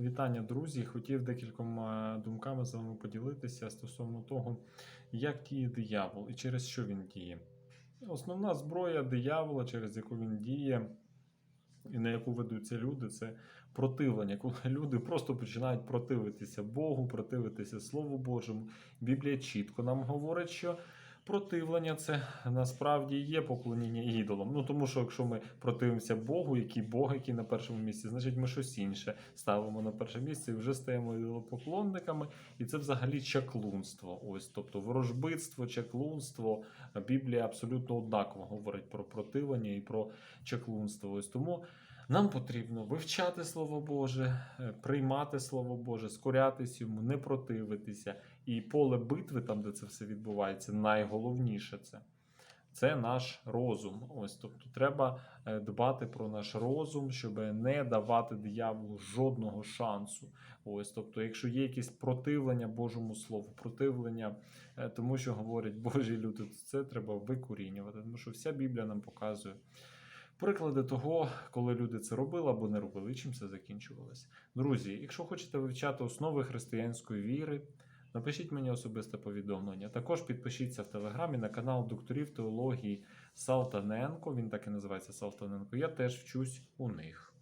Вітання, друзі! Хотів декількома думками з вами поділитися стосовно того, як діє диявол і через що він діє. Основна зброя диявола, через яку він діє, і на яку ведуться люди, це противлення, коли люди просто починають противитися Богу, противитися Слову Божому. Біблія чітко нам говорить, що противлення це насправді є поклоніння ідолам. Ну тому що якщо ми противимося Богу, який Бог, який на першому місці, значить ми щось інше ставимо на перше місце і вже стаємо ідолопоклонниками. І це взагалі чаклунство. Ось, тобто ворожбитство, чаклунство. Біблія абсолютно однаково говорить про противлення і про чаклунство. Ось тому. Нам потрібно вивчати Слово Боже, е, приймати Слово Боже, скорятись йому, не противитися. І поле битви, там, де це все відбувається, найголовніше це. Це наш розум. Ось, тобто треба е, дбати про наш розум, щоб не давати дияволу жодного шансу. Ось, тобто, якщо є якесь противлення Божому Слову, противлення е, тому, що говорять Божі люди, то це треба викорінювати. Тому що вся Біблія нам показує приклади того, коли люди це робили або не робили, чим це закінчувалося. Друзі, якщо хочете вивчати основи християнської віри, напишіть мені особисте повідомлення. Також підпишіться в телеграмі на канал докторів теології Салтаненко. Він так і називається Салтаненко. Я теж вчусь у них.